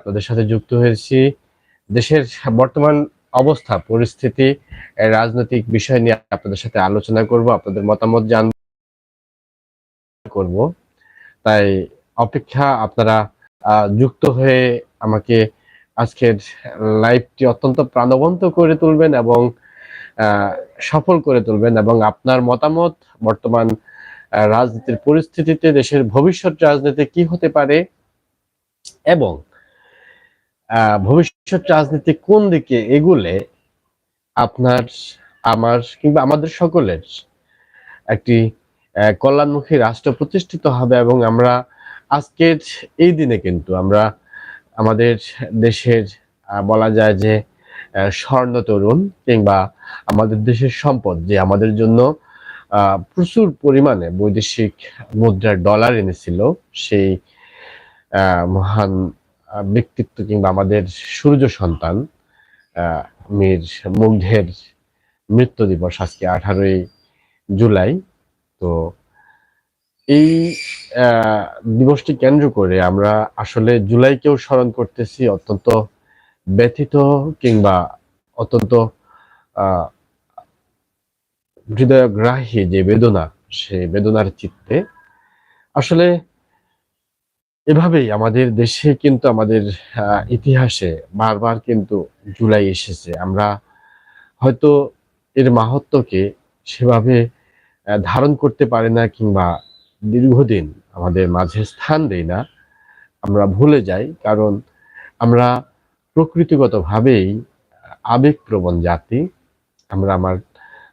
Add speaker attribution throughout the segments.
Speaker 1: আপনাদের সাথে যুক্ত হয়েছি। দেশের বর্তমান অবস্থা, পরিস্থিতি রাজনৈতিক বিষয় নিয়ে আপনাদের সাথে আলোচনা করব, আপনাদের মতামত জান করব। তাই অপেক্ষা আপনারা যুক্ত হয়ে আমাকে আজকের লাইভটি অত্যন্ত প্রাণবন্ত করে তুলবেন এবং সফল করে তুলবেন এবং আপনার মতামত, বর্তমান রাজনীতির পরিস্থিতিতে, দেশের ভবিষ্যৎ রাজনীতি কি হতে পারে এবং ভবিষ্যৎ রাজনীতি কোন দিকে এগুলে আপনার, আমার কিংবা আমাদের সকলের একটি কল্যাণমুখী রাষ্ট্র প্রতিষ্ঠিত হবে এবং আমরা আজকের এই দিনে কিন্তু আমরা আমাদের দেশের বলা যায় যে স্বর্ণ তরুণ কিংবা আমাদের দেশের সম্পদ যে আমাদের জন্য প্রচুর পরিমাণে বৈদেশিক মুদ্রার ডলার এনেছিল সেই মহান ব্যক্তিত্ব কিংবা আমাদের সূর্য সন্তান মীর মুগ্ধের মৃত্যু দিবস আজকে আঠারোই জুলাই। তো এই দিবসটি কেন্দ্র করে আমরা আসলে জুলাইকেও স্মরণ করতেছি অত্যন্ত ব্যথিত কিংবা অত্যন্ত হৃদয়গ্রাহী যে বেদনা সে বেদনার চিত্তে। আসলে এভাবেই আমাদের দেশে কিন্তু আমাদের ইতিহাসে বারবার কিন্তু জুলাই এসেছে। আমরা হয়তো এর মাহাত্ম্যকে সেভাবে ধারণ করতে পারি না কিংবা দীর্ঘদিন আমাদের মাঝে স্থান দেই না। আমরা ভুলে যাই, কারণ আমরা প্রকৃতিগতভাবেই আবেগপ্রবণ জাতি। আমরা আমার,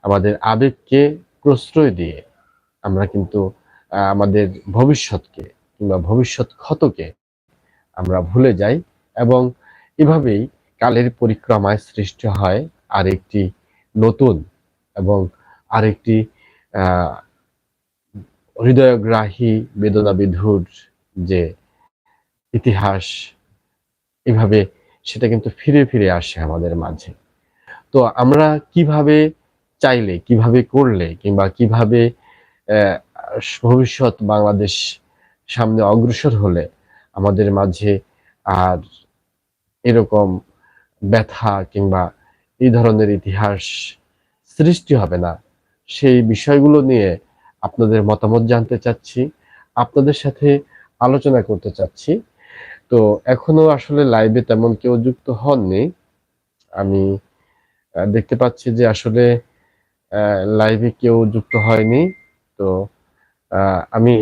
Speaker 1: আমাদের আবেগকে প্রশ্রয় দিয়ে আমরা কিন্তু আমাদের ভবিষ্যৎকে কিংবা ভবিষ্যৎ ক্ষতকে আমরা ভুলে যাই এবং এভাবেই কালের পরিক্রমায় সৃষ্টি হয় আরেকটি নতুন এবং আরেকটি হৃদয়গ্রাহী বেদনা বিধুর যে ইতিহাস, এভাবে সেটা কিন্তু ফিরে ফিরে আসে আমাদের মাঝে। তো আমরা কীভাবে চাইলে, কীভাবে করলে কিংবা কীভাবে ভবিষ্যৎ বাংলাদেশ সামনে অগ্রসর হলে আমাদের মাঝে আর এরকম ব্যথা কিংবা এই ধরনের ইতিহাস সৃষ্টি হবে না। সেই বিষয়গুলো নিয়ে আপনাদের মতামত জানতে চাচ্ছি, আপনাদের সাথে আলোচনা করতে চাচ্ছি। তো এখনও আসলে লাইভে তেমন কেউ যুক্ত হননি। আমি দেখতে পাচ্ছি যে আসলে লাইভে কেউ যুক্ত হয়নি। তো আমি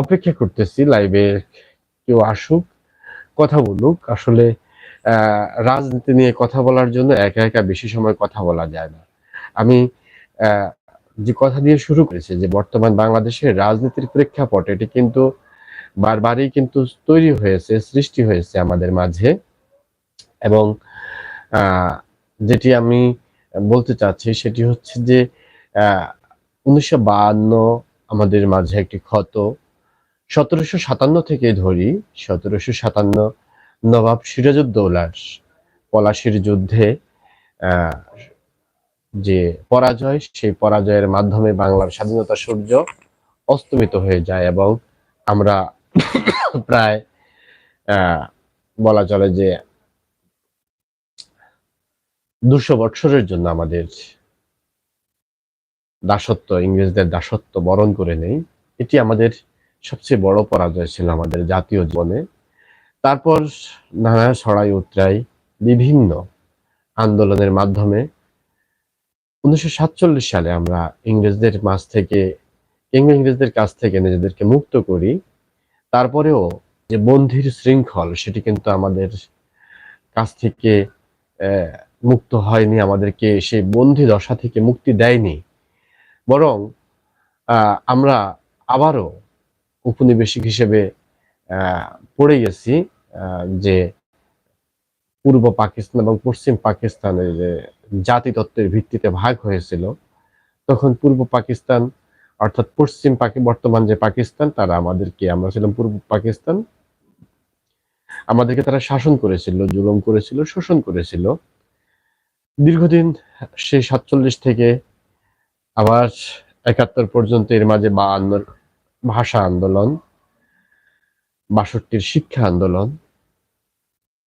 Speaker 1: অপেক্ষা করতেছি লাইভে কেউ আসুক, কথা বলুক। আসলে রাজনীতি নিয়ে কথা বলার জন্য একা একা বেশি সময় কথা বলা যায় না। আমি যে কথা দিয়ে শুরু করেছি যে বর্তমান বাংলাদেশের রাজনীতির প্রেক্ষাপট, এটি কিন্তু বারবারই কিন্তু তৈরি হয়েছে, সৃষ্টি হয়েছে আমাদের মাঝে। এবং যেটি আমি বলতে চাচ্ছি সেটি হচ্ছে যে উনিশশো আমাদের মাঝে একটি ক্ষত। সতেরোশো সাতান্ন থেকে ধরি, সতেরোশো সাতান্ন নবাব সিরাজউদ্দৌলার পলাশির যুদ্ধে যে পরাজয়, সেই পরাজয়ের মাধ্যমে বাংলার স্বাধীনতা সূর্য অস্তমিত হয়ে যায় এবং আমরা প্রায় বলা চলে যে দুশো বৎসরের জন্য আমাদের দাসত্ব, ইংরেজদের দাসত্ব বরণ করে নেই। এটি আমাদের সবচেয়ে বড় পরাজয় ছিল আমাদের জাতীয় জীবনে। তারপর নানা ছড়াই উতরাই বিভিন্ন আন্দোলনের মাধ্যমে উনিশশো সাতচল্লিশ সালে আমরা ইংরেজদের মাঝ থেকে ইংরেজদের কাছ থেকে নিজেদেরকে মুক্ত করি। তারপরেও যে বন্ধির শৃঙ্খল সেটি কিন্তু আমাদের কাছ থেকে মুক্ত হয়নি, আমাদেরকে সেই বন্দি দশা থেকে মুক্তি দেয়নি। বরং আমরা আবারও উপনিবেশিক হিসেবে পড়ে গেছি যে পূর্ব পাকিস্তান এবং পশ্চিম পাকিস্তানের যে জাতিতত্ত্বের ভিত্তিতে ভাগ হয়েছিল, তখন পূর্ব পাকিস্তান অর্থাৎ পশ্চিম পাকি, বর্তমান যে পাকিস্তান, তারা আমাদেরকে, আমরা ছিলাম পূর্ব পাকিস্তান, আমাদেরকে তারা শাসন করেছিল, জুলুম করেছিল, শোষণ করেছিল। দীর্ঘদিন সেই সাতচল্লিশ থেকে আবার একাত্তর পর্যন্ত এর মাঝে বায়ান্নর ভাষা আন্দোলন, বাষট্টির শিক্ষা আন্দোলন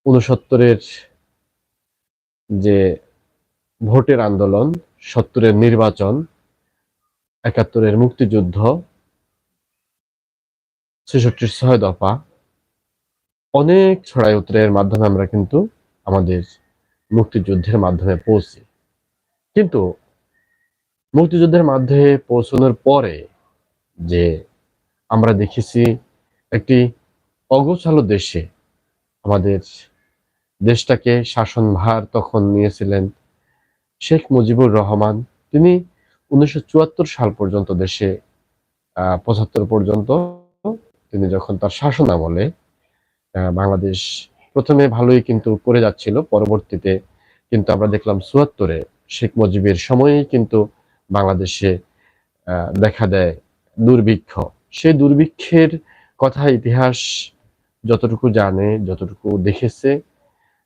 Speaker 1: উনসত্তরের যে ভোটের আন্দোলন, সত্তরের নির্বাচন, একাত্তরের মুক্তিযুদ্ধ, ছেষট্টির ছয় দফা, অনেক ছড়াই উত্তরের মাধ্যমে আমরা কিন্তু আমাদের মুক্তিযুদ্ধের মাধ্যমে পৌঁছি। কিন্তু মুক্তিযুদ্ধের মাধ্যমে পৌঁছানোর পরে যে আমরা দেখেছি একটি অগোছালো দেশে আমাদের দেশটাকে শাসনভার তখন নিয়েছিলেন শেখ মুজিবুর রহমান। তিনি উনিশশো চুয়াত্তর সাল পর্যন্ত দেশে পঁচাত্তর পর্যন্ত তিনি যখন তার শাসন আমলে বাংলাদেশ প্রথমে ভালোই কিন্তু করে যাচ্ছিল, পরবর্তীতে কিন্তু আমরা দেখলাম চুয়াত্তরে শেখ মুজিবের সময়েই কিন্তু বাংলাদেশে দেখা দেয় দুর্ভিক্ষ। সেই দুর্ভিক্ষের কথা ইতিহাস যতটুকু জানে, যতটুকু দেখেছে,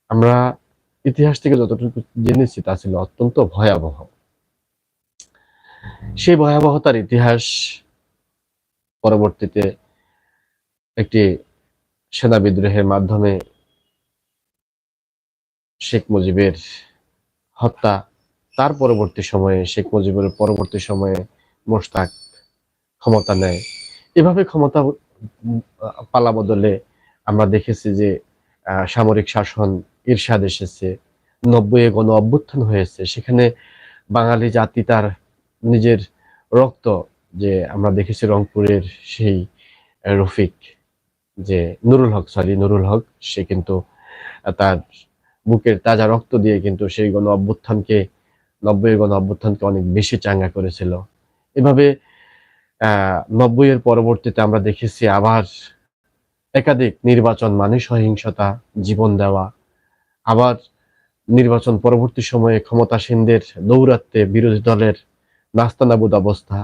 Speaker 1: আমরা ইতিহাস থেকে যতটুকু জেনেছি, তা ছিল অত্যন্ত ভয়াবহ। সেই ভয়াবহতার ইতিহাস পরবর্তীতে একটি সেনা বিদ্রোহের মাধ্যমে শেখ মুজিবের হত্যা, তার পরবর্তী সময়ে, শেখ মুজিবের পরবর্তী সময়ে মোশতাক ক্ষমতা নেয়। এভাবে ক্ষমতা পালা বদলে আমরা দেখেছি যে সামরিক শাসন ঈর্ষাদ এসেছে নব্বই গণ অভ্যুত্থান হয়েছে, সেখানে বাঙালি জাতি তার নিজের রক্ত, যে আমরা দেখেছি রংপুরের সেই রফিক, যে নুরুল হক সরি নুরুল হক, সে কিন্তু তার বুকের তাজা রক্ত দিয়ে কিন্তু সেই গণ অভ্যুত্থানকে নব্বই গণ অভ্যুত্থানকে অনেক বেশি চাঙ্গা করেছিল। এভাবে নব্বই এর পরবর্তীতে আমরা দেখেছি আবার একাধিক নির্বাচন মানে সহিংসতা, জীবন দেওয়া, আবার নির্বাচন পরবর্তী সময়ে ক্ষমতাসীনদের দৌরাত্মে বিরোধী দলের নাস্তানাবুদ অবস্থা,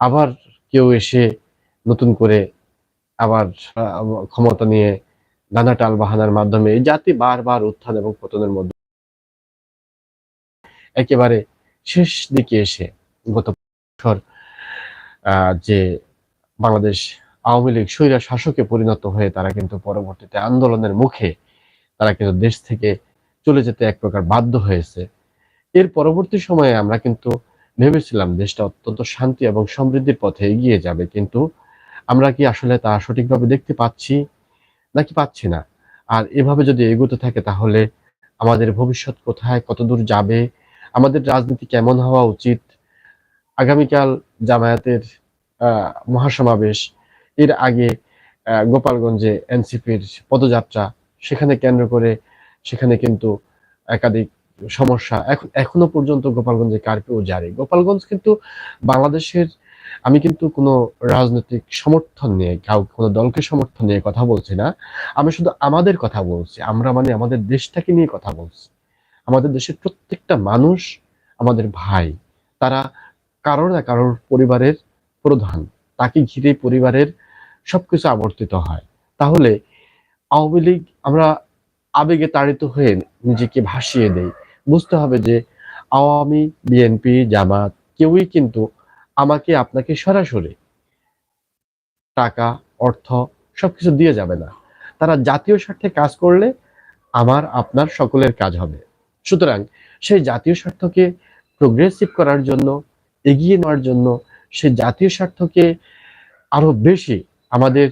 Speaker 1: আবার কেউ এসে নতুন করে আবার ক্ষমতা নিয়ে নানা টাল বাহানার মাধ্যমে এই জাতি বারবার উত্থান এবং পতনের মধ্যে একেবারে শেষ দিকে এসে গত বছর যে বাংলাদেশ আওয়ামী লীগ স্বৈরা শাসকে পরিণত হয়ে তারা কিন্তু পরবর্তীতে আন্দোলনের মুখে তারা কিন্তু দেশ থেকে চলে যেতে এক প্রকার বাধ্য হয়েছে। এর পরবর্তী সময়ে আমরা কিন্তু ভেবেছিলাম দেশটা অত্যন্ত শান্তি এবং সমৃদ্ধির পথে এগিয়ে যাবে, কিন্তু আমরা কি আসলে তা সঠিকভাবে দেখতে পাচ্ছি নাকি পাচ্ছি না? আর এভাবে যদি এগোতে থাকে তাহলে আমাদের ভবিষ্যৎ কোথায়, কতদূর যাবে, আমাদের রাজনীতি কেমন হওয়া উচিত আগামীকাল জামায়াতের মহাসমাবেশ। এর আগে গোপালগঞ্জে এনসিপির পদযাত্রা, সেখানে কেন্দ্র করে, সেখানে কিন্তু একাধিক সমস্যা। এখন, এখনও পর্যন্ত গোপালগঞ্জে কারফিউ জারি। গোপালগঞ্জ কিন্তু বাংলাদেশের, আমি কিন্তু কোনো রাজনৈতিক সমর্থন নিয়ে, কাউ, কোনো দলকে সমর্থন নিয়ে কথা বলছি না। আমি শুধু আমাদের কথা বলছি। আমরা মানে আমাদের দেশটাকে নিয়ে কথা বলছি। আমাদের দেশের প্রত্যেকটা মানুষ, আমাদের ভাই, তারা কারোর না কারোর পরিবারের প্রধান। তাকে ঘিরে পরিবারের সবকিছু আবর্তিত হয়। তাহলে আওয়ামী লীগ, আমরা আবেগে তাড়িত হয়ে নিজেকে ভাসিয়ে দেই। বুঝতে হবে যে আওয়ামী বিএনপি, জামাত কেউই কিন্তু আমাকে আপনাকে সরাসরি টাকা, অর্থ সবকিছু দিয়ে যাবে না। তারা জাতীয় স্বার্থে কাজ করলে আমার, আপনার সকলের কাজ হবে। সুতরাং সেই জাতীয় স্বার্থকে প্রোগ্রেসিভ করার জন্য এগিয়ে নেওয়ার জন্য সে জাতীয় স্বার্থকে আরও বেশি আমাদের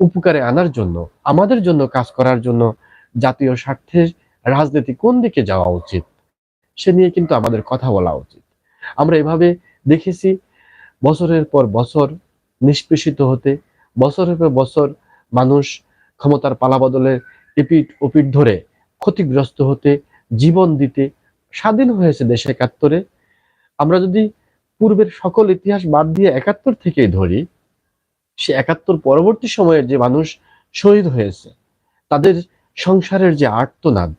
Speaker 1: উপকারে আনার জন্য, আমাদের জন্য কাজ করার জন্য জাতীয় স্বার্থের রাজনীতি কোন দিকে যাওয়া উচিত? সে নিয়ে কিন্তু আমাদের কথা বলা উচিত। আমরা এভাবে দেখেছি, বছরের পর বছর নিষ্পেষিত হতে, বছরের পর বছর মানুষ ক্ষমতার পালাবদলের এপিট ওপিট ধরে ক্ষতিগ্রস্ত হতে, জীবন দিতে স্বাধীন হয়েছে দেশ একাত্তরে। আমরা যদি পূর্বের সকল ইতিহাস বাদ দিয়ে একাত্তর থেকেই ধরি, সে একাত্তর পরবর্তী সময়ের যে মানুষ শহীদ হয়েছে, তাদের সংসারের যে আর্তনাদ,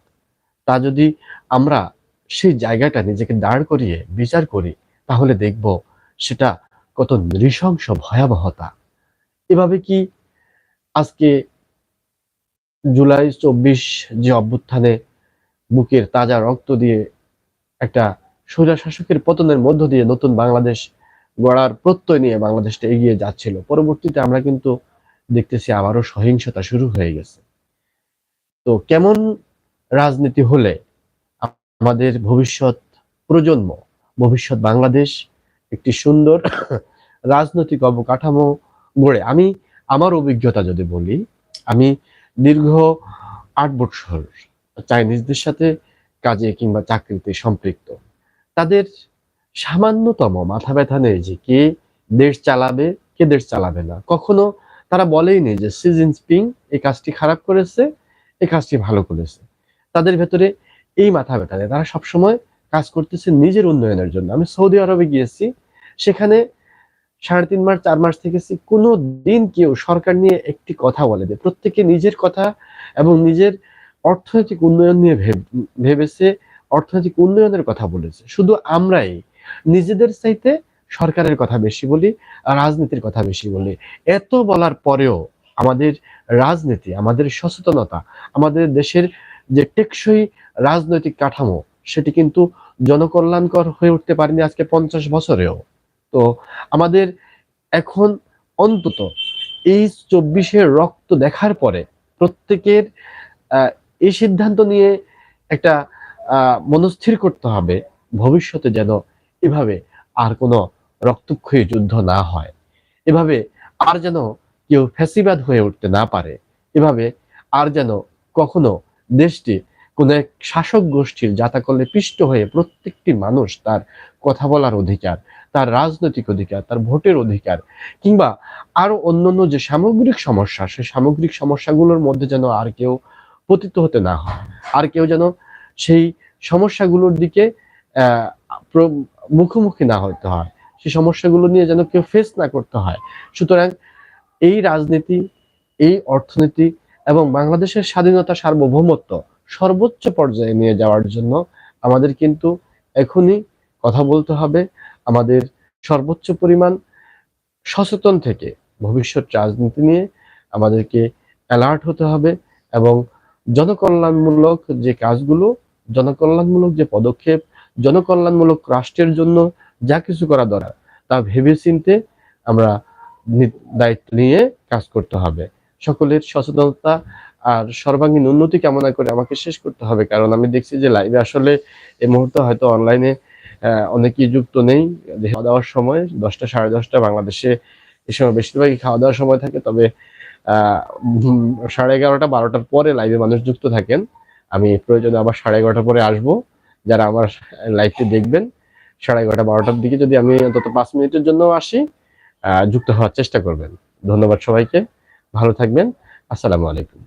Speaker 1: তা যদি আমরা সেই জায়গাটা নিজেকে দাঁড় করিয়ে বিচার করি, তাহলে দেখব সেটা কত নৃশংস ভয়াবহতা। এভাবে কি আজকে জুলাই চব্বিশ যে অভ্যুত্থানে বুকের তাজা রক্ত দিয়ে একটা স্বৈরা শাসকের পতনের মধ্য দিয়ে নতুন বাংলাদেশ গড়ার প্রত্যয় নিয়ে বাংলাদেশটা এগিয়ে যাচ্ছিল। পরবর্তীতে আমরা কিন্তু দেখতেছি আবারও সহিংসতা শুরু হয়ে গেছে। তো কেমন রাজনীতি হলে আমাদের ভবিষ্যৎ প্রজন্ম, ভবিষ্যৎ বাংলাদেশ একটি সুন্দর রাজনৈতিক অবকাঠামো গড়ে, আমি আমার অভিজ্ঞতা যদি বলি, আমি দীর্ঘ আট বছর চাইনিজদের সাথে কাজে কিংবা চাকরিতে সম্পৃক্ত। তাদের সামান্যতম মাথা ব্যথা নেই যে কে দেশ চালাবে, কে দেশ চালাবে না। কখনো তারা বলেই নেই যে সি জিনপিং এই কাজটি খারাপ করেছে এই কাজটি ভালো করেছে। তাদের ভেতরে এই মাথা ব্যথা নেই। তারা সবসময় কাজ করতেছে নিজের উন্নয়নের জন্য। আমি সৌদি আরবে গিয়েছি, সেখানে সাড়ে তিন মাস, চার মাস থেকেছি, কোনো দিন কেউ সরকার নিয়ে একটি কথা বলে দেয় প্রত্যেকে নিজের কথা এবং নিজের অর্থনৈতিক উন্নয়ন নিয়ে ভেবেছে অর্থনৈতিক উন্নয়নের কথা বলেছে। শুধু আমরাই, নিজেদের চাইতে সরকারের কথা বেশি বলি, রাজনীতির কথা বেশি বলি। এত বলার পরেও আমাদের রাজনীতি, আমাদের সচেতনতা, আমাদের দেশের যে টেকসই রাজনৈতিক কাঠামো, সেটি কিন্তু জনকল্যাণকর হয়ে উঠতে পারেনি আজকে পঞ্চাশ বছরেও। তো আমাদের এখন অন্তত এই চব্বিশের রক্ত দেখার পরে প্রত্যেকের এই সিদ্ধান্ত নিয়ে একটা মনস্থির করতে হবে। ভবিষ্যতে যেন এভাবে আর কোনো রক্তক্ষয়ী যুদ্ধ না হয়। এভাবে আর যেন কেউ ফ্যাসিবাদ হয়ে উঠতে না পারে। এভাবে আর যেন কখনো দেশটি কোন এক শাসক গোষ্ঠীর করলে পিষ্ট হয়ে প্রত্যেকটি মানুষ তার কথা বলার অধিকার, তার রাজনৈতিক অধিকার, তার ভোটের অধিকার কিংবা আরও অন্যান্য যে সামগ্রিক সমস্যা সেই সামগ্রিক সমস্যাগুলোর মধ্যে যেন আর কেউ পতিত হতে না হয়। আর কেউ যেন সেই সমস্যাগুলোর দিকে মুখোমুখি না হতে হয়। সেই সমস্যাগুলো নিয়ে যেন কেউ ফেস না করতে হয়। সুতরাং এই রাজনীতি, এই অর্থনীতি এবং বাংলাদেশের স্বাধীনতা সার্বভৌমত্ব সর্বোচ্চ পর্যায়ে নিয়ে যাওয়ার জন্য আমাদের কিন্তু এখনই কথা বলতে হবে। আমাদের সর্বোচ্চ পরিমাণ সচেতন থেকে ভবিষ্যৎ রাজনীতি নিয়ে আমাদেরকে অ্যালার্ট হতে হবে এবং জনকল্যাণমূলক যে কাজগুলো জনকল্যাণমূলক যে পদক্ষেপ, জনকল্যাণমূলক রাষ্ট্রের জন্য যা কিছু করা দরকার, তা ভেবে চিনতে আমরা দায়িত্ব নিয়ে কাজ করতে হবে। সকলের সচেতনতা আর সর্বাঙ্গীন উন্নতি কামনা করে আমাকে শেষ করতে হবে, কারণ আমি দেখছি যে লাইভে আসলে এই মুহূর্তে হয়তো অনলাইনে অনেকেই যুক্ত নেই। খাওয়া দাওয়ার সময় দশটা সাড়ে দশটা বাংলাদেশে এই সময় বেশিরভাগই খাওয়া দাওয়ার সময় থাকে, তবে, আহ সাড়ে এগারোটা, বারোটার পরে লাইভে মানুষ যুক্ত থাকেন। আমি প্রয়োজনে আবার সাড়ে এগারোটা পরে আসব। যারা আমার লাইভটি দেখবেন, সাড়ে এগারোটা, বারোটার দিকে যদি আমি অন্তত পাঁচ মিনিটের জন্য আসি যুক্ত হওয়ার চেষ্টা করবেন। ধন্যবাদ সবাইকে। ভালো থাকবেন। আসসালামু আলাইকুম।